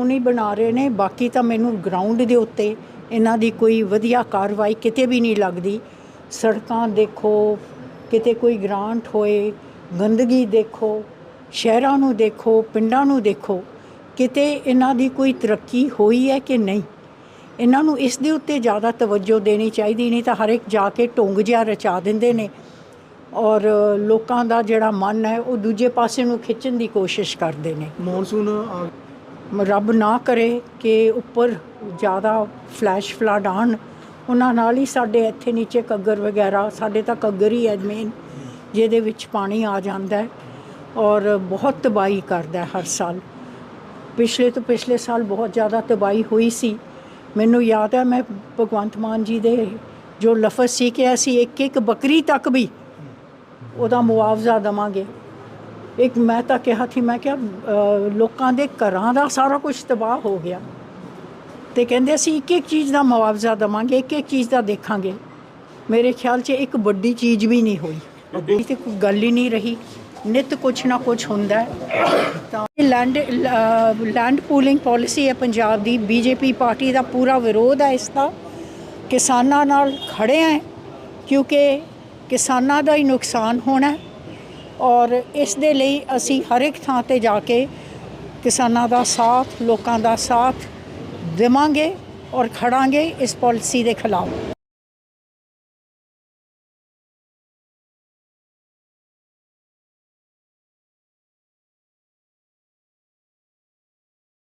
ਨਹੀਂ ਬਣਾ ਰਹੇ ਨੇ, ਬਾਕੀ ਤਾਂ ਮੈਨੂੰ ਗਰਾਊਂਡ ਦੇ ਉੱਤੇ ਇਹਨਾਂ ਦੀ ਕੋਈ ਵਧੀਆ ਕਾਰਵਾਈ ਕਿਤੇ ਵੀ ਨਹੀਂ ਲੱਗਦੀ। ਸੜਕਾਂ ਦੇਖੋ, ਕਿਤੇ ਕੋਈ ਗ੍ਰਾਂਟ ਹੋਏ, ਗੰਦਗੀ ਦੇਖੋ, ਸ਼ਹਿਰਾਂ ਨੂੰ ਦੇਖੋ, ਪਿੰਡਾਂ ਨੂੰ ਦੇਖੋ, ਕਿਤੇ ਇਹਨਾਂ ਦੀ ਕੋਈ ਤਰੱਕੀ ਹੋਈ ਹੈ ਕਿ ਨਹੀਂ? ਇਹਨਾਂ ਨੂੰ ਇਸ ਦੇ ਉੱਤੇ ਜ਼ਿਆਦਾ ਤਵੱਜੋ ਦੇਣੀ ਚਾਹੀਦੀ, ਨਹੀਂ ਤਾਂ ਹਰ ਇੱਕ ਜਾ ਕੇ ਟੋਂਗ ਜਿਹਾ ਰਚਾ ਦਿੰਦੇ ਨੇ। ਔਰ ਲੋਕਾਂ ਦਾ ਜਿਹੜਾ ਮਨ ਹੈ, ਉਹ ਦੂਜੇ ਪਾਸੇ ਨੂੰ ਖਿੱਚਣ ਦੀ ਕੋਸ਼ਿਸ਼ ਕਰਦੇ ਨੇ। ਮੌਨਸੂਨ ਰੱਬ ਨਾ ਕਰੇ ਕਿ ਉੱਪਰ ਜ਼ਿਆਦਾ ਫਲੈਸ਼ ਫਲੱਡ ਆਉਣ। ਉਹਨਾਂ ਨਾਲ ਹੀ ਸਾਡੇ ਇੱਥੇ ਨੀਚੇ ਕੱਗਰ ਵਗੈਰਾ, ਸਾਡੇ ਤਾਂ ਕੱਗਰ ਹੀ ਹੈ ਮੇਨ ਜਿਹਦੇ ਵਿੱਚ ਪਾਣੀ ਆ ਜਾਂਦਾ ਹੈ ਔਰ ਬਹੁਤ ਤਬਾਹੀ ਕਰਦਾ ਹਰ ਸਾਲ। ਪਿਛਲੇ ਤੋਂ ਪਿਛਲੇ ਸਾਲ ਬਹੁਤ ਜ਼ਿਆਦਾ ਤਬਾਹੀ ਹੋਈ ਸੀ। ਮੈਨੂੰ ਯਾਦ ਹੈ, ਮੈਂ ਭਗਵੰਤ ਮਾਨ ਜੀ ਦੇ ਜੋ ਲਫ਼ਜ਼ ਸੀ ਕਿ ਅਸੀਂ ਇੱਕ ਇੱਕ ਬੱਕਰੀ ਤੱਕ ਵੀ ਉਹਦਾ ਮੁਆਵਜ਼ਾ ਦਵਾਂਗੇ। ਇੱਕ ਮੈਂ ਤਾਂ ਕਿਹਾ ਸੀ, ਮੈਂ ਕਿਹਾ ਲੋਕਾਂ ਦੇ ਘਰਾਂ ਦਾ ਸਾਰਾ ਕੁਝ ਤਬਾਹ ਹੋ ਗਿਆ। ਤੇ ਕਹਿੰਦੇ ਅਸੀਂ ਇੱਕ ਇੱਕ ਚੀਜ਼ ਦਾ ਮੁਆਵਜ਼ਾ ਦਵਾਂਗੇ, ਇੱਕ ਇੱਕ ਚੀਜ਼ ਦਾ ਦੇਖਾਂਗੇ। ਮੇਰੇ ਖਿਆਲ 'ਚ ਇੱਕ ਵੱਡੀ ਚੀਜ਼ ਵੀ ਨਹੀਂ ਹੋਈ। ਇਹ ਤੇ ਕੋਈ ਗੱਲ ਹੀ ਨਹੀਂ ਰਹੀ। ਨਿਤ ਕੁਛ ਨਾ ਕੁਛ ਹੁੰਦਾ ਹੈ। ਤਾਂ ਲੈਂਡ ਲੈਂਡ ਪੂਲਿੰਗ ਪਾਲਿਸੀ ਹੈ ਪੰਜਾਬ ਦੀ। ਬੀਜੇਪੀ ਪਾਰਟੀ ਦਾ ਪੂਰਾ ਵਿਰੋਧ ਹੈ ਇਸ ਦਾ। ਕਿਸਾਨਾਂ ਨਾਲ ਖੜੇ ਹੈ, ਕਿਉਂਕਿ ਕਿਸਾਨਾਂ ਦਾ ਹੀ ਨੁਕਸਾਨ ਹੋਣਾ ਔਰ ਇਸ ਦੇ ਲਈ ਅਸੀਂ ਹਰ ਇੱਕ ਥਾਂ ਤੇ ਜਾ ਕੇ ਕਿਸਾਨਾਂ ਦਾ ਸਾਥ, ਲੋਕਾਂ ਦਾ ਸਾਥ ਦੇਵਾਂਗੇ ਔਰ ਖੜਾਂਗੇ ਇਸ ਪਾਲਿਸੀ ਦੇ ਖਿਲਾਫ।